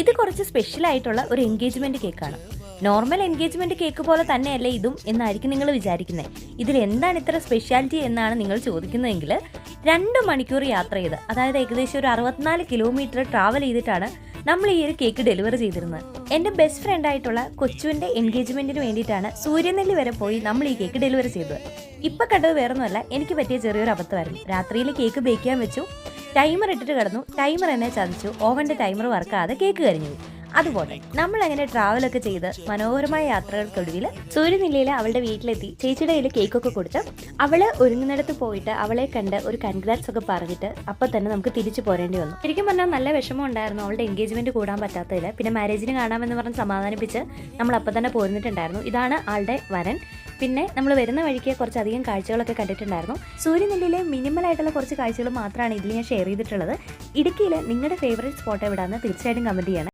ഇത് കുറച്ച് സ്പെഷ്യൽ ആയിട്ടുള്ള ഒരു എൻഗേജ്മെന്റ് കേക്കാണ് നോർമൽ എൻഗേജ്മെന്റ് കേക്ക് പോലെ തന്നെയല്ലേ ഇതും എന്നായിരിക്കും നിങ്ങൾ വിചാരിക്കുന്നത് ഇതിൽ എന്താണ് ഇത്ര സ്പെഷ്യാലിറ്റി എന്നാണ് നിങ്ങൾ ചോദിക്കുന്നതെങ്കിൽ രണ്ട് മണിക്കൂർ യാത്ര ചെയ്ത് അതായത് ഏകദേശം ഒരു അറുപത്തിനാല് കിലോമീറ്റർ ട്രാവൽ ചെയ്തിട്ടാണ് നമ്മൾ ഈ ഒരു കേക്ക് ഡെലിവറി ചെയ്തിരുന്നത്. എന്റെ ബെസ്റ്റ് ഫ്രണ്ട് ആയിട്ടുള്ള കൊച്ചുവിന്റെ എൻഗേജ്മെന്റിന് വേണ്ടിയിട്ടാണ് സൂര്യനെല്ലി വരെ പോയി നമ്മൾ ഈ കേക്ക് ഡെലിവറി ചെയ്തത്. ഇപ്പൊ കണ്ടത് വേറൊന്നുമല്ല എനിക്ക് പറ്റിയ ചെറിയൊരു അബദ്ധമായിരുന്നു. രാത്രിയിൽ കേക്ക് ബേക്ക് ചെയ്യാൻ വെച്ചു. ടൈമർ ഇട്ടിട്ട് കിടന്നു. ടൈമർ എന്നെ ചതിച്ചു. ഓവന്റെ ടൈമർ വർക്കാതെ കേക്ക് കരിഞ്ഞു അതുപോലെ നമ്മൾ അങ്ങനെ ട്രാവൽ ഒക്കെ ചെയ്ത് മനോഹരമായ യാത്രകൾക്കൊടുവിൽ സൂര്യനിലയിൽ അവളുടെ വീട്ടിലെത്തി. ചേച്ചിയുടെ കയ്യിൽ കേക്കൊക്കെ കൊടുത്ത് അവൾ ഒരുങ്ങുന്നിടത്ത് പോയിട്ട് അവളെ കണ്ട് ഒരു കൺഗ്രാറ്റ്സ് ഒക്കെ പറഞ്ഞിട്ട് അപ്പൊ തന്നെ നമുക്ക് തിരിച്ചു പോരേണ്ടി വന്നു. ശരിക്കും പറഞ്ഞാൽ നല്ല വിഷമം ഉണ്ടായിരുന്നു അവളുടെ എൻഗേജ്മെന്റ് കൂടാൻ പറ്റാത്തതിൽ പിന്നെ മാരേജിന് കാണാമെന്ന് പറഞ്ഞ് സമാധാനിപ്പിച്ച് നമ്മൾ അപ്പൊ തന്നെ പോരുന്നിട്ടുണ്ടായിരുന്നു. ഇതാണ് ആളുടെ വരൻ. പിന്നെ നമ്മൾ വരുന്ന വഴിക്ക് കുറച്ചധികം കാഴ്ചകളൊക്കെ കണ്ടിട്ടുണ്ടായിരുന്നു. സൂര്യനെല്ലിയിലെ മിനിമൽ ആയിട്ടുള്ള കുറച്ച് കാഴ്ചകൾ മാത്രമാണ് ഇതിൽ ഞാൻ ഷെയർ ചെയ്തിട്ടുള്ളത്. ഇടുക്കിയിൽ നിങ്ങളുടെ ഫേവറേറ്റ് സ്പോട്ട് എവിടെയാണെന്ന് തീർച്ചയായിട്ടും കമന്റ് ചെയ്യണം.